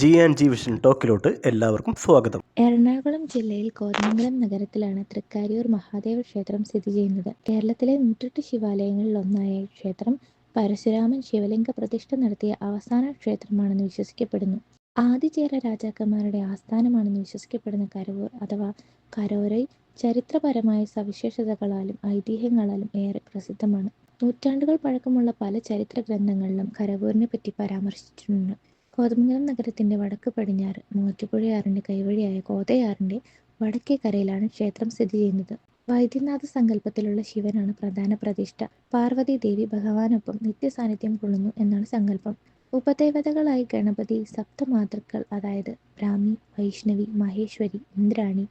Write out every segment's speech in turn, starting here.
G and G vision ടോക്കിലോട്ട് എല്ലാവർക്കും സ്വാഗതം. എറണാകുളം ജില്ലയിൽ കോതമംഗലം നഗരത്തിലാണ് തൃക്കാരിയൂർ മഹാദേവ ക്ഷേത്രം സ്ഥിതി ചെയ്യുന്നത്. കേരളത്തിലെ നൂറ്റെട്ട് ശിവാലയങ്ങളിൽ ഒന്നായ ക്ഷേത്രം പരശുരാമൻ ശിവലിംഗ പ്രതിഷ്ഠ നടത്തിയ അവസാന ക്ഷേത്രമാണെന്ന് വിശ്വസിക്കപ്പെടുന്നു. ആദിചേര രാജാക്കന്മാരുടെ ആസ്ഥാനമാണെന്ന് വിശ്വസിക്കപ്പെടുന്ന കരവൂർ അഥവാ കരോരൈ ചരിത്രപരമായ സവിശേഷതകളാലും ഐതിഹ്യങ്ങളാലും ഏറെ പ്രസിദ്ധമാണ്. നൂറ്റാണ്ടുകൾ പഴക്കമുള്ള പല ചരിത്ര ഗ്രന്ഥങ്ങളിലും കരവൂരിനെ പറ്റി പരാമർശിച്ചിട്ടുണ്ട്. കോതമംഗലം നഗരത്തിന്റെ വടക്ക് പടിഞ്ഞാറ് മൂവാറ്റുപുഴയാറിന്റെ കൈവഴിയായ കോതയാറിന്റെ വടക്കേ കരയിലാണ് ക്ഷേത്രം സ്ഥിതി ചെയ്യുന്നത്. വൈദ്യനാഥ സങ്കല്പത്തിലുള്ള ശിവനാണ് പ്രധാന പ്രതിഷ്ഠ. പാർവതി ദേവി ഭഗവാനൊപ്പം നിത്യസാന്നിധ്യം കൊള്ളുന്നു എന്നാണ് സങ്കല്പം. ഉപദേവതകളായി ഗണപതി സപ്തമാതൃക്കൾ അതായത് ബ്രാഹ്മി വൈഷ്ണവി മഹേശ്വരി ഇന്ദ്രാണി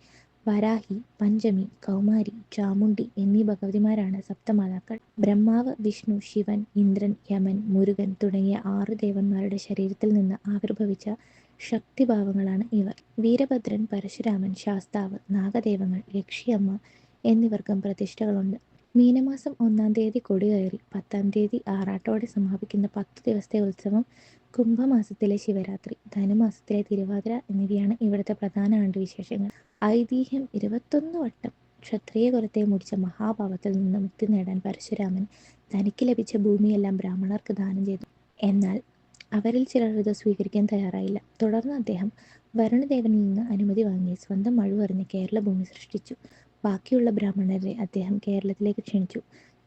വരാഹി പഞ്ചമി കൗമാരി ചാമുണ്ടി എന്നീ ഭഗവതിമാരാണ് സപ്തമാതാക്കൾ. ബ്രഹ്മാവ് വിഷ്ണു ശിവൻ ഇന്ദ്രൻ യമൻ മുരുകൻ തുടങ്ങിയ ആറ് ദേവന്മാരുടെ ശരീരത്തിൽ നിന്ന് ആവിർഭവിച്ച ശക്തിഭാവങ്ങളാണ് ഇവർ. വീരഭദ്രൻ പരശുരാമൻ ശാസ്താവ് നാഗദേവങ്ങൾ യക്ഷിയമ്മ എന്നിവർക്കും പ്രതിഷ്ഠകളുണ്ട്. മീനമാസം ഒന്നാം തീയതി കൊടികയറി പത്താം തീയതി ആറാട്ടോടെ സമാപിക്കുന്ന പത്ത് ദിവസത്തെ ഉത്സവം കുംഭമാസത്തിലെ ശിവരാത്രി ധനുമാസത്തിലെ തിരുവാതിര എന്നിവയാണ് ഇവിടുത്തെ പ്രധാന ആണ്ടുവിശേഷങ്ങൾ. ഐതിഹ്യം ഇരുപത്തൊന്ന് വട്ടം ക്ഷത്രിയ കുലത്തെ മുടിച്ച മഹാഭാവത്തിൽ നിന്ന് മുക്തി നേടാൻ പരശുരാമൻ തനിക്ക് ലഭിച്ച ഭൂമിയെല്ലാം ബ്രാഹ്മണർക്ക് ദാനം ചെയ്തു. എന്നാൽ അവരിൽ ചിലർ ഇത് സ്വീകരിക്കാൻ തയ്യാറായില്ല. തുടർന്ന് അദ്ദേഹം വരുണദേവനിൽ നിന്ന് അനുമതി വാങ്ങി സ്വന്തം മഴുവറിഞ്ഞ് കേരള ഭൂമി സൃഷ്ടിച്ചു. ബാക്കിയുള്ള ബ്രാഹ്മണരെ അദ്ദേഹം കേരളത്തിലേക്ക് ക്ഷണിച്ചു.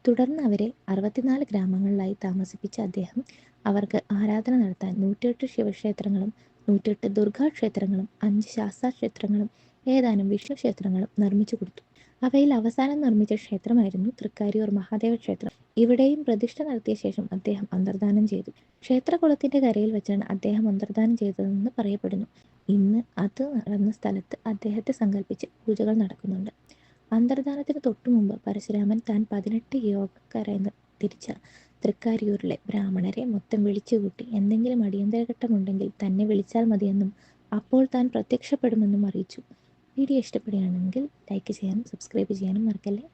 തുടർന്ന് അവരെ അറുപത്തിനാല് ഗ്രാമങ്ങളിലായി താമസിപ്പിച്ച അദ്ദേഹം അവർക്ക് ആരാധന നടത്താൻ നൂറ്റിയെട്ട് ശിവക്ഷേത്രങ്ങളും നൂറ്റിയെട്ട് ദുർഗാക്ഷേത്രങ്ങളും അഞ്ച് ശാസ്താക്ഷേത്രങ്ങളും ഏതാനും വിഷ്ണു ക്ഷേത്രങ്ങളും നിർമ്മിച്ചു കൊടുത്തു. അവയിൽ അവസാനം നിർമ്മിച്ച ക്ഷേത്രമായിരുന്നു തൃക്കാരിയൂർ മഹാദേവ ക്ഷേത്രം. ഇവിടെയും പ്രതിഷ്ഠ നടത്തിയ ശേഷം അദ്ദേഹം അന്തർദാനം ചെയ്തു. ക്ഷേത്രകുളത്തിന്റെ കരയിൽ വെച്ചാണ് അദ്ദേഹം അന്തർദാനം ചെയ്തതെന്ന് പറയപ്പെടുന്നു. ഇന്ന് അത് നടന്ന സ്ഥലത്ത് അദ്ദേഹത്തെ സങ്കല്പിച്ച് പൂജകൾ നടക്കുന്നുണ്ട്. അന്തർദാനത്തിന് തൊട്ടു മുമ്പ് പരശുരാമൻ താൻ പതിനെട്ട് യോഗക്കാരെന്ന് തിരിച്ച തൃക്കാരിയൂരിലെ ബ്രാഹ്മണരെ മൊത്തം വിളിച്ചുകൂട്ടി എന്തെങ്കിലും അടിയന്തര ഘട്ടമുണ്ടെങ്കിൽ തന്നെ വിളിച്ചാൽ മതിയെന്നും അപ്പോൾ താൻ പ്രത്യക്ഷപ്പെടുമെന്നും അറിയിച്ചു. വീഡിയോ ഇഷ്ടപ്പെടുകയാണെങ്കിൽ ലൈക്ക് ചെയ്യാനും സബ്സ്ക്രൈബ് ചെയ്യാനും മറക്കല്ലേ?